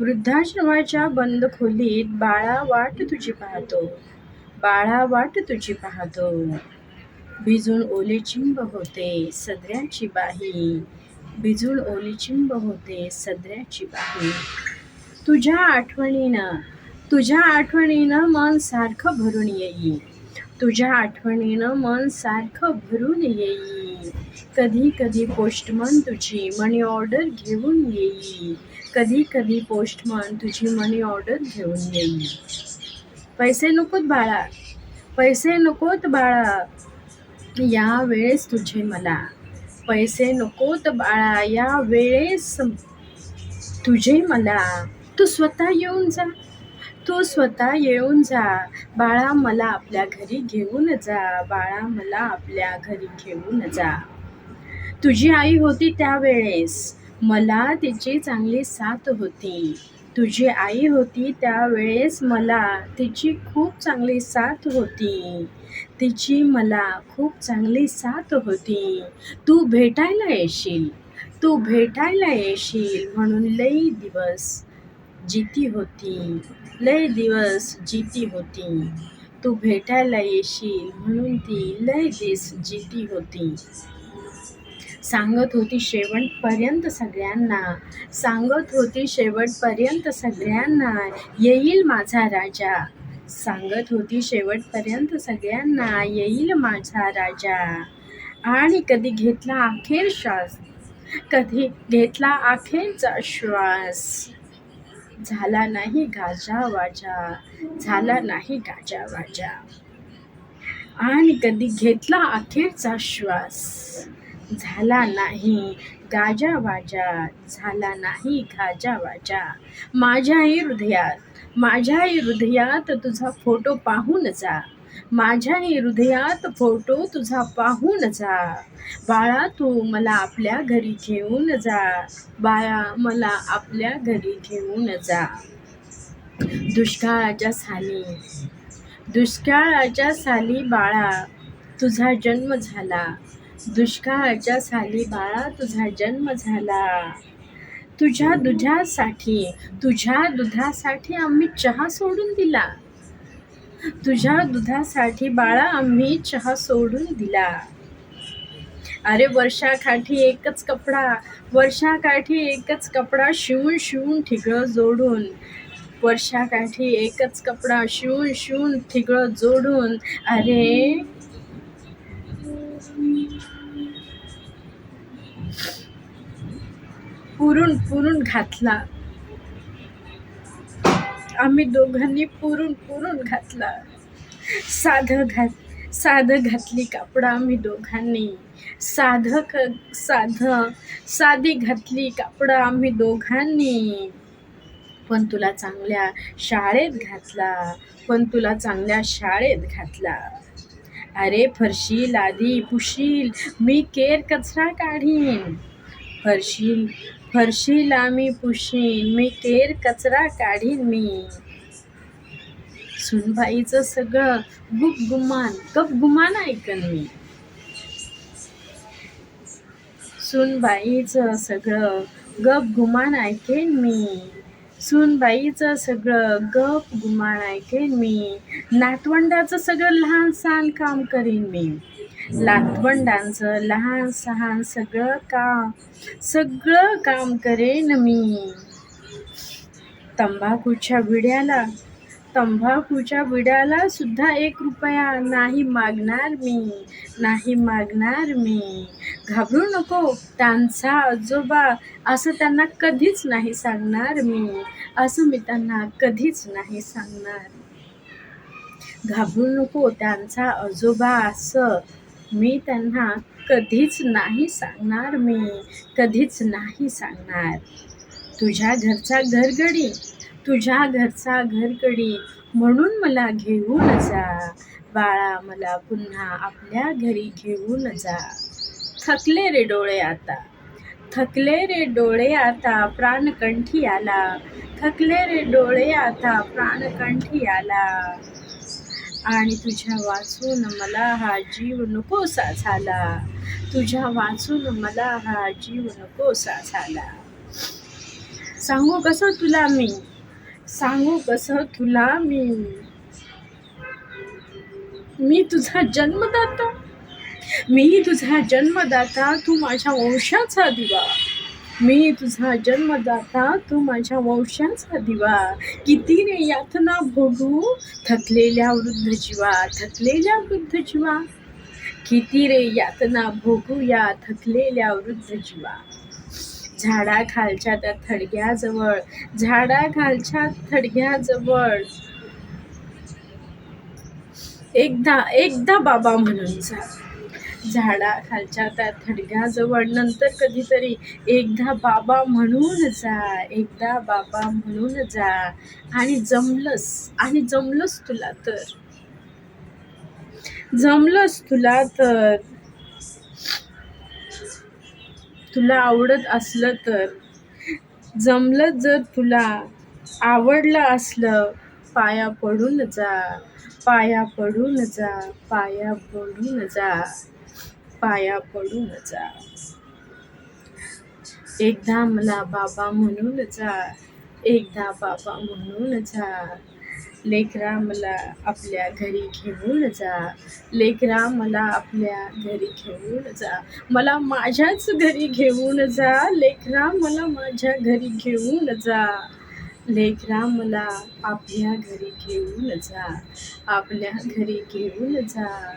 वृद्धाश्रमाच्या बंद खोलीत बाळा वाट तुझी पाहतो. बाळा वाट तुझी पाहतो. भिजून ओले चिंब होते सदऱ्याची बाही. भिजून ओली चिंब होते सदऱ्याची बाही. तुझ्या आठवणीनं तुझ्या आठवणीनं मन सारखं भरून येई तुझ्या आठवणीनं मन सारखं भरून येई कधी कधी पोस्टमन तुझी मनी ऑर्डर घेऊन येई कधी कधी पोस्टमन तुझी मनी ऑर्डर घेऊन येईल. पैसे नकोत बाळा. पैसे नकोत बाळा. या वेळेस तुझे मला. पैसे नकोत बाळा. या वेळेस तुझे मला. तू स्वतः येऊन जा. तू स्वतः येऊन जा. बाळा मला आपल्या घरी घेऊन जा. बाळा मला आपल्या घरी घेऊन जा. तुझी आई होती त्यावेळेस. मला तिची चांगली साथ होती. तुझी आई होती त्यावेळेस मला तिची खूप चांगली साथ होती. तिची मला खूप चांगली साथ होती. तू भेटायला येशील. तू भेटायला येशील म्हणून लई दिवस जिती होती. लय दिवस जिती होती. तू भेटायला येशील म्हणून ती लय दिस जिती होती. सांगत होती शेवटपर्यंत सगळ्यांना. सांगत होती शेवटपर्यंत सगळ्यांना येईल माझा राजा. सांगत होती शेवटपर्यंत सगळ्यांना येईल माझा राजा. आणि कधी घेतला अखेर श्वास? कधी घेतला अखेरचा श्वास? झाला नाही गाजा वाजा झाला नाही गाजा वाजा. आणि कधी घेतला अखेरचा श्वास? झाला नाही. गाजावाजा झाला नाही गाजावाजा माझ्याही हृदयात माझ्याही हृदयात तुझा फोटो पाहून जा. माझ्याही हृदयात फोटो तुझा पाहून जा. बाळा तू मला आपल्या घरी घेऊन जा. बाळा मला आपल्या घरी घेऊन जा. दुष्काळाच्या साली दुष्काळाच्या साली बाळा तुझा जन्म झाला. दुष्काळाच्या साली बाळा तुझा जन्म झाला. तुझ्या दुधासाठी तुझ्या दुधासाठी आम्ही चहा सोडून दिला. तुझ्या दुधासाठी बाळा आम्ही चहा सोडून दिला. अरे वर्षाकाठी एकच कपडा वर्षाकाठी एकच कपडा शिवून शिवून ठिगळं जोडून. वर्षाकाठी एकच कपडा शिवून शिवून ठिगळं जोडून. अरे पुरून पुरून घातला. आम्ही दोघांनी पुरून पुरून घातला. साधं घात साधं घातली कापडं आम्ही दोघांनी. साधं क साधं साधी घातली कापडं आम्ही दोघांनी. पण तुला चांगल्या शाळेत घातला. पण तुला चांगल्या शाळेत घातला. अरे फरशील आधी पुशील मी केर कचरा काढीन. फरशील फरशीला मी पुशीन मी केर कचरा काढीन मी. सुनबाईचं सगळं गुपगुमान गपगुमान ऐकन मी. सुनबाईचं सगळं गपगुमान ऐकेन मी. सूनबाईचं सगळं गप गुमान ऐकेन मी. नातवंडाचं सगळं लहान सहान काम करीन मी. नातवंडांचं लहान सहान सगळं काम सगळं काम करेन मी. तंबाखूच्या विड्याला तंबाखूच्या विड्याला सुद्धा एक रुपया नाही मागणार मी नाही मागणार मी. घाबरू नको त्यांचा आजोबा असं त्यांना कधीच नाही सांगणार मी. असं मी त्यांना कधीच नाही सांगणार. घाबरू नको त्यांचा आजोबा असं मी त्यांना कधीच नाही सांगणार मी कधीच नाही सांगणार. तुझ्या घरचा घरगडी तुझ्या घरचा घरकडी म्हणून मला घेऊन जा. बाळा मला पुन्हा आपल्या घरी घेऊन जा. थकले रे डोळे आता. थकले रे डोळे आता प्राणकंठी आला. थकले रे डोळे आता प्राणकंठी आला. आणि तुझ्या वाचून मला हा जीव नकोसा झाला. तुझ्या वाचून मला हा जीव नकोसा झाला. सांगू कसं तुला मी? सांगू कसं तुला मी? मी तुझा जन्मदाता. मी तुझा जन्मदाता तू माझ्या वंशाचा दिवा. मी तुझा जन्मदाता तू माझ्या वंशाचा दिवा. किती रे यातना भोगू थकलेल्या वृद्ध जीवा थकलेल्या वृद्ध जीवा किती रे यातना भोगूया थकलेल्या वृद्ध जीवा झाडाखालच्या त्या थडग्याजवळ झाडाखालच्या थडग्याजवळ. एकदा एकदा बाबा म्हणून जा. झाडाखालच्या त्या थडग्याजवळ नंतर कधीतरी एकदा बाबा म्हणून जा एकदा बाबा म्हणून जा. आणि जमलंस आणि जमलंस तुला तर. जमलंस तुला तर. तुला आवडत असलं तर. जमलं जर तुला आवडलं असलं पाया पडून जा पाया पडून जा पाया पडून जा पाया पडून जा. एकदा मला बाबा म्हणून जा एकदा बाबा म्हणून जा. लेकरा मला आपल्या घरी घेऊन जा. लेकरा मला आपल्या घरी घेऊन जा. मला माझ्याच घरी घेऊन जा. लेकरा मला माझ्या घरी घेऊन जा. लेकरा मला आपल्या घरी घेऊन जा. आपल्या घरी घेऊन जा.